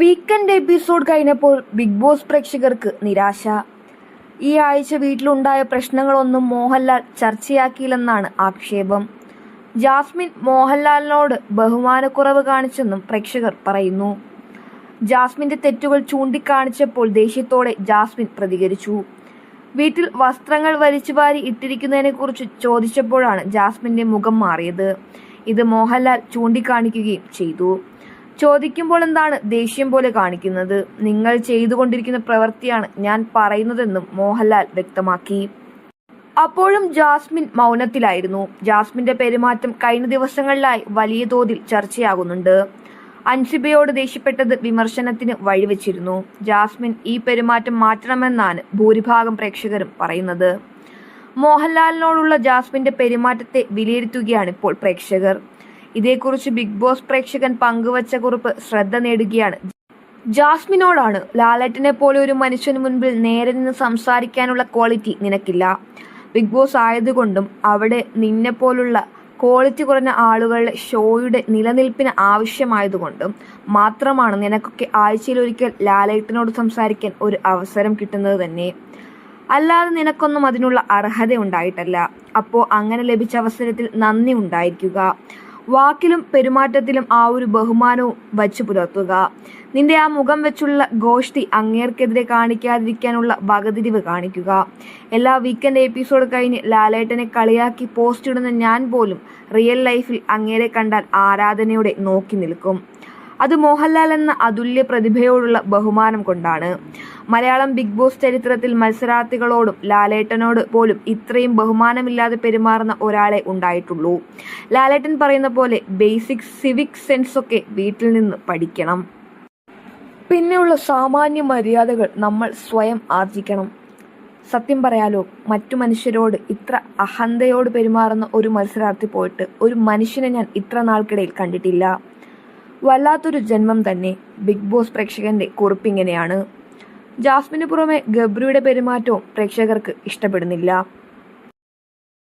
Weekend episode കഴിഞ്ഞപ്പോൾ Bigg Boss പ്രേക്ഷകർക്ക് നിരാശ. ഈ ആഴ്ച വീട്ടിലുണ്ടായ പ്രശ്നങ്ങളൊന്നും മോഹൻലാൽ ചർച്ചയാക്കിയില്ലെന്നാണ് ആക്ഷേപം. ജാസ്മിൻ മോഹൻലാലിനോട് ബഹുമാനക്കുറവ് കാണിച്ചെന്നും പ്രേക്ഷകർ പറയുന്നു. ജാസ്മിന്റെ തെറ്റുകൾ ചൂണ്ടിക്കാണിച്ചപ്പോൾ ദേഷ്യത്തോടെ ജാസ്മിൻ പ്രതികരിച്ചു. വീട്ടിൽ വസ്ത്രങ്ങൾ വലിച്ചുവാരി ഇട്ടിരിക്കുന്നതിനെക്കുറിച്ച് ചോദിച്ചപ്പോഴാണ് ജാസ്മിന്റെ മുഖം മാറിയത്. ഇത് മോഹൻലാൽ ചൂണ്ടിക്കാണിക്കുകയും ചെയ്തു. ചോദിക്കുമ്പോൾ എന്താണ് ദേഷ്യം പോലെ കാണിക്കുന്നത്? നിങ്ങൾ ചെയ്തുകൊണ്ടിരിക്കുന്ന പ്രവൃത്തിയാണ് ഞാൻ പറയുന്നതെന്നും മോഹൻലാൽ വ്യക്തമാക്കി. അപ്പോഴും ജാസ്മിൻ മൗനത്തിലായിരുന്നു. ജാസ്മിന്റെ പെരുമാറ്റം കഴിഞ്ഞ ദിവസങ്ങളിലായി വലിയ തോതിൽ ചർച്ചയാകുന്നുണ്ട്. അൻസിബയോട് ദേഷ്യപ്പെട്ടത് വിമർശനത്തിന് വഴിവെച്ചിരുന്നു. ജാസ്മിൻ ഈ പെരുമാറ്റം മാറ്റണമെന്നാണ് ഭൂരിഭാഗം പ്രേക്ഷകരും പറയുന്നത്. മോഹൻലാലിനോടുള്ള ജാസ്മിന്റെ പെരുമാറ്റത്തെ വിലയിരുത്തുകയാണ് ഇപ്പോൾ പ്രേക്ഷകർ. ഇതേക്കുറിച്ച് ബിഗ് ബോസ് പ്രേക്ഷകൻ പങ്കുവച്ച കുറിപ്പ് ശ്രദ്ധ നേടുകയാണ്. ജാസ്മിനോടാണ് ലാലറ്റിനെ പോലെ ഒരു മനുഷ്യന് മുൻപിൽ നേരെ നിന്ന് സംസാരിക്കാനുള്ള ക്വാളിറ്റി നിനക്കില്ല. ബിഗ് ബോസ് ആയതുകൊണ്ടും അവിടെ നിന്നെ പോലുള്ള ക്വാളിറ്റി കുറഞ്ഞ ആളുകളുടെ ഷോയുടെ നിലനിൽപ്പിന് ആവശ്യമായതുകൊണ്ടും മാത്രമാണ് നിനക്കൊക്കെ ആഴ്ചയിൽ ഒരിക്കൽ ലാലേട്ടനോട് സംസാരിക്കാൻ ഒരു അവസരം കിട്ടുന്നത് തന്നെ. അല്ലാതെ നിനക്കൊന്നും അതിനുള്ള അർഹത ഉണ്ടായിട്ടല്ല അപ്പോൾ അങ്ങനെ ലഭിച്ച അവസരത്തിൽ നന്ദി ഉണ്ടായിരിക്കുക. വാക്കിലും പെരുമാറ്റത്തിലും ആ ഒരു ബഹുമാനവും വച്ചു പുലർത്തുക. നിന്റെ ആ മുഖം വെച്ചുള്ള ഗോഷ്ടി അങ്ങേർക്കെതിരെ കാണിക്കാതിരിക്കാനുള്ള വകതിരിവ് കാണിക്കുക. എല്ലാ വീക്കെൻഡ് എപ്പിസോഡ് കഴിഞ്ഞ് ലാലേട്ടനെ കളിയാക്കി പോസ്റ്റ് ഇടുന്ന ഞാൻ പോലും റിയൽ ലൈഫിൽ അങ്ങേരെ കണ്ടാൽ ആരാധനയോടെ നോക്കി നിൽക്കും. അത് മോഹൻലാൽ എന്ന അതുല്യ പ്രതിഭയോടുള്ള ബഹുമാനം കൊണ്ടാണ്. മലയാളം ബിഗ് ബോസ് ചരിത്രത്തിൽ മത്സരാർത്ഥികളോടും ലാലേട്ടനോട് പോലും ഇത്രയും ബഹുമാനമില്ലാതെ പെരുമാറുന്ന ഒരാളെ ഉണ്ടായിട്ടുള്ളൂ. ലാലേട്ടൻ പറയുന്ന പോലെ ബേസിക് സിവിക് സെൻസ് ഒക്കെ വീട്ടിൽ നിന്ന് പഠിക്കണം. പിന്നെയുള്ള സാമാന്യ മര്യാദകൾ നമ്മൾ സ്വയം ആർജിക്കണം. സത്യം പറയാലോ മറ്റു മനുഷ്യരോട് ഇത്ര അഹന്തയോട് പെരുമാറുന്ന ഒരു മത്സരാർത്ഥി പോയിട്ട് ഒരു മനുഷ്യനെ ഞാൻ ഇത്ര നാൾക്കിടയിൽ കണ്ടിട്ടില്ല. വല്ലാത്തൊരു ജന്മം തന്നെ ബിഗ് ബോസ് പ്രേക്ഷകന്റെ കുറിപ്പിങ്ങനെയാണ് ജാസ്മിന് പുറമെ ഗബ്രിയുടെ പെരുമാറ്റവും പ്രേക്ഷകർക്ക് ഇഷ്ടപ്പെടുന്നില്ല.